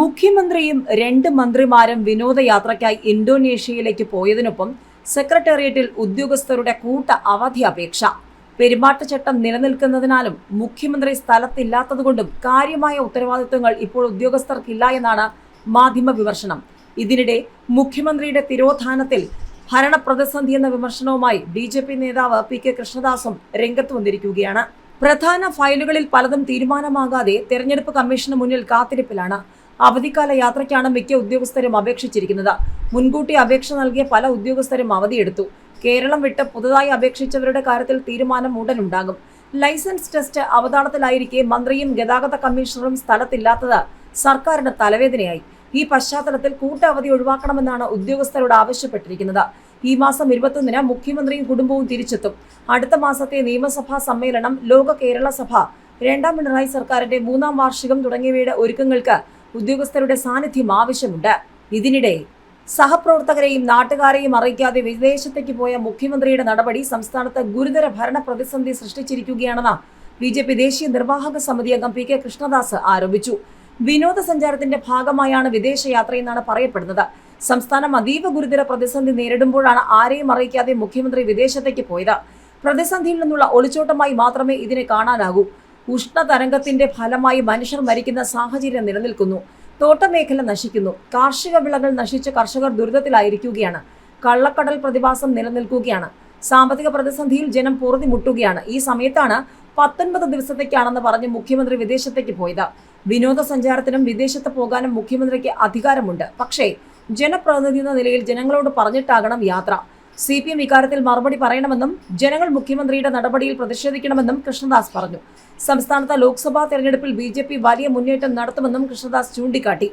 മുഖ്യമന്ത്രിയും രണ്ട് മന്ത്രിമാരും വിനോദയാത്രയ്ക്കായി ഇന്തോനേഷ്യയിലേക്ക് പോയതിനൊപ്പം സെക്രട്ടേറിയറ്റിൽ ഉദ്യോഗസ്ഥരുടെ കൂട്ട അവധി അപേക്ഷ. പെരുമാറ്റച്ചട്ടം നിലനിൽക്കുന്നതിനാലും മുഖ്യമന്ത്രി സ്ഥലത്തില്ലാത്തതുകൊണ്ടും കാര്യമായ ഉത്തരവാദിത്വങ്ങൾ ഇപ്പോൾ ഉദ്യോഗസ്ഥർക്കില്ല എന്നാണ് മാധ്യമ വിമർശനം. ഇതിനിടെ മുഖ്യമന്ത്രിയുടെ തിരോധാനത്തിൽ ഭരണപ്രതിസന്ധി എന്ന വിമർശനവുമായി ബി ജെ പി നേതാവ് പി കെ കൃഷ്ണദാസും രംഗത്ത് വന്നിരിക്കുകയാണ്. പ്രധാന ഫയലുകളിൽ പലതും തീരുമാനമാകാതെ തെരഞ്ഞെടുപ്പ് കമ്മീഷന് മുന്നിൽ കാത്തിരിപ്പിലാണ്. അവധിക്കാല യാത്രയ്ക്കാണ് മിക്ക ഉദ്യോഗസ്ഥരും അപേക്ഷിച്ചിരിക്കുന്നത്. മുൻകൂട്ടി അപേക്ഷ നൽകിയ പല ഉദ്യോഗസ്ഥരും അവധിയെടുത്തു. കേരളം വിട്ട് പുതുതായി അപേക്ഷിച്ചവരുടെ കാര്യത്തിൽ തീരുമാനം ഉടനുണ്ടാകും. ലൈസൻസ് ടെസ്റ്റ് അവതാളത്തിലായിരിക്കെ മന്ത്രിയും ഗതാഗത കമ്മീഷണറും സ്ഥലത്തില്ലാത്തത് സർക്കാരിന് തലവേദനയായി. ഈ പശ്ചാത്തലത്തിൽ കൂട്ടവധി ഒഴിവാക്കണമെന്നാണ് ഉദ്യോഗസ്ഥരോട് ആവശ്യപ്പെട്ടിരിക്കുന്നത്. ഈ മാസം ഇരുപത്തൊന്നിന് മുഖ്യമന്ത്രിയും കുടുംബവും തിരിച്ചെത്തും. അടുത്ത മാസത്തെ നിയമസഭാ സമ്മേളനം ലോക കേരള സഭ രണ്ടാം പിണറായി സർക്കാരിന്റെ മൂന്നാം വാർഷികം തുടങ്ങിയവയുടെ ഒരുക്കങ്ങൾക്ക് ഉദ്യോഗസ്ഥരുടെ സാന്നിധ്യം ആവശ്യമുണ്ട്. ഇതിനിടെ സഹപ്രവർത്തകരെയും നാട്ടുകാരെയും അറിയിക്കാതെ വിദേശത്തേക്ക് പോയ മുഖ്യമന്ത്രിയുടെ നടപടി സംസ്ഥാനത്ത് ഗുരുതര ഭരണ പ്രതിസന്ധി സൃഷ്ടിച്ചിരിക്കുകയാണെന്ന് ബി ജെ പി ദേശീയ നിർവാഹക സമിതി അംഗം പി കെ കൃഷ്ണദാസ് ആരോപിച്ചു. വിനോദസഞ്ചാരത്തിന്റെ ഭാഗമായാണ് വിദേശയാത്രയെന്നാണ് പറയപ്പെടുന്നത്. സംസ്ഥാനം അതീവ ഗുരുതര പ്രതിസന്ധി നേരിടുമ്പോഴാണ് ആരെയും അറിയിക്കാതെ മുഖ്യമന്ത്രി വിദേശത്തേക്ക് പോയത്. പ്രതിസന്ധിയിൽ നിന്നുള്ള ഒളിച്ചോട്ടമായി മാത്രമേ ഇതിനെ കാണാനാകൂ. ഉഷ്ണതരംഗത്തിന്റെ ഫലമായി മനുഷ്യർ മരിക്കുന്ന സാഹചര്യം നിലനിൽക്കുന്നു. തോട്ടമേഖല നശിക്കുന്നു. കാർഷിക വിളകൾ നശിച്ച് കർഷകർ ദുരിതത്തിലായിരിക്കുകയാണ്. കള്ളക്കടൽ പ്രതിഭാസം നിലനിൽക്കുകയാണ്. സാമ്പത്തിക പ്രതിസന്ധിയിൽ ജനം പൊറുതി മുട്ടുകയാണ് ഈ സമയത്താണ് പത്തൊൻപത് ദിവസത്തേക്കാണെന്ന് പറഞ്ഞ് മുഖ്യമന്ത്രി വിദേശത്തേക്ക് പോയത്. വിനോദസഞ്ചാരത്തിനും വിദേശത്ത് പോകാനും മുഖ്യമന്ത്രിക്ക് അധികാരമുണ്ട്. പക്ഷേ ജനപ്രതിനിധി എന്ന നിലയിൽ ജനങ്ങളോട് പറഞ്ഞിട്ടാകണം യാത്ര. സി പി എം ഇക്കാര്യത്തിൽ മറുപടി പറയണമെന്നും ജനങ്ങൾ മുഖ്യമന്ത്രിയുടെ നടപടിയിൽ പ്രതിഷേധിക്കണമെന്നും കൃഷ്ണദാസ് പറഞ്ഞു. സംസ്ഥാനത്ത് ലോക്സഭാ തെരഞ്ഞെടുപ്പിൽ ബി വലിയ മുന്നേറ്റം നടത്തുമെന്നും കൃഷ്ണദാസ് ചൂണ്ടിക്കാട്ടി.